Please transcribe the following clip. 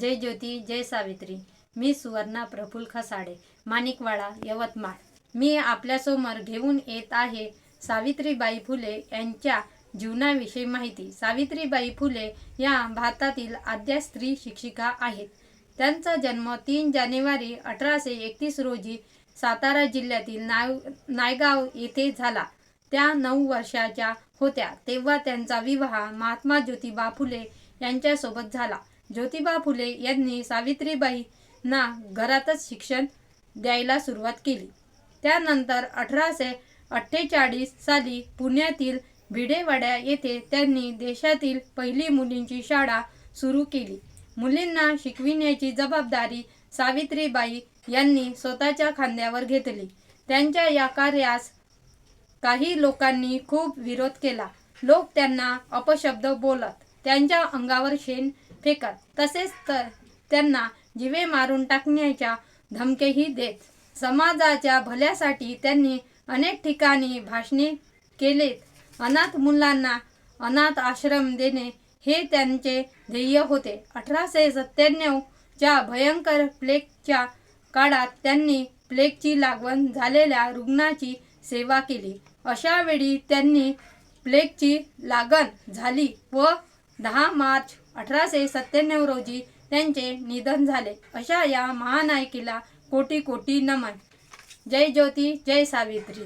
जय ज्योती जय सावित्री. मी सुवर्णा प्रफुल खसाडे माणिकवाडा यवतमाळ. मी आपल्यासमोर घेऊन येत आहे सावित्रीबाई फुले यांच्या जीवनाविषयी माहिती. सावित्रीबाई फुले या भारतातील आद्या स्त्री शिक्षिका आहेत. त्यांचा जन्म तीन जानेवारी अठराशे एकतीस रोजी सातारा जिल्ह्यातील नाय नायगाव येथे झाला. त्या नऊ वर्षाच्या होत्या. तेव्हा त्यांचा विवाह महात्मा ज्योतिबा फुले यांच्यासोबत झाला. ज्योतिबा फुले यांनी सावित्रीबाईंना घरातच शिक्षण द्यायला सुरुवात केली. त्यानंतर अठराशे अठ्ठेचाळीस साली पुण्यातील भिडेवाड्या येथे त्यांनी देशातील पहिली मुलींची शाळा सुरू केली. मुलींना शिकविण्याची जबाबदारी सावित्रीबाई यांनी स्वतःच्या खांद्यावर घेतली. त्यांच्या या कार्यास काही लोकांनी खूप विरोध केला. लोक त्यांना अपशब्द बोलत त्यांच्या अंगावर शेण फेकत. तसेच तर त्यांना जिवे मारून टाकण्याच्या धमकेही देत. समाजाच्या भल्यासाठी त्यांनी अनेक ठिकाणी भाषणे केलेत. अनाथ मुलांना अनाथ आश्रम देणे हे त्यांचे ध्येय होते. अठराशे सत्त्याण्णवच्या भयंकर प्लेगच्या काळात त्यांनी प्लेगची लागवण झालेल्या रुग्णाची सेवा केली. अशा वेळी त्यांनी प्लेगची लागण झाली व दहा मार्च अठराशे सत्त्याण्णव रोजी त्यांचे निधन झाले. अशा या महानायकीला कोटी कोटी नमन. जय ज्योती जय सावित्री.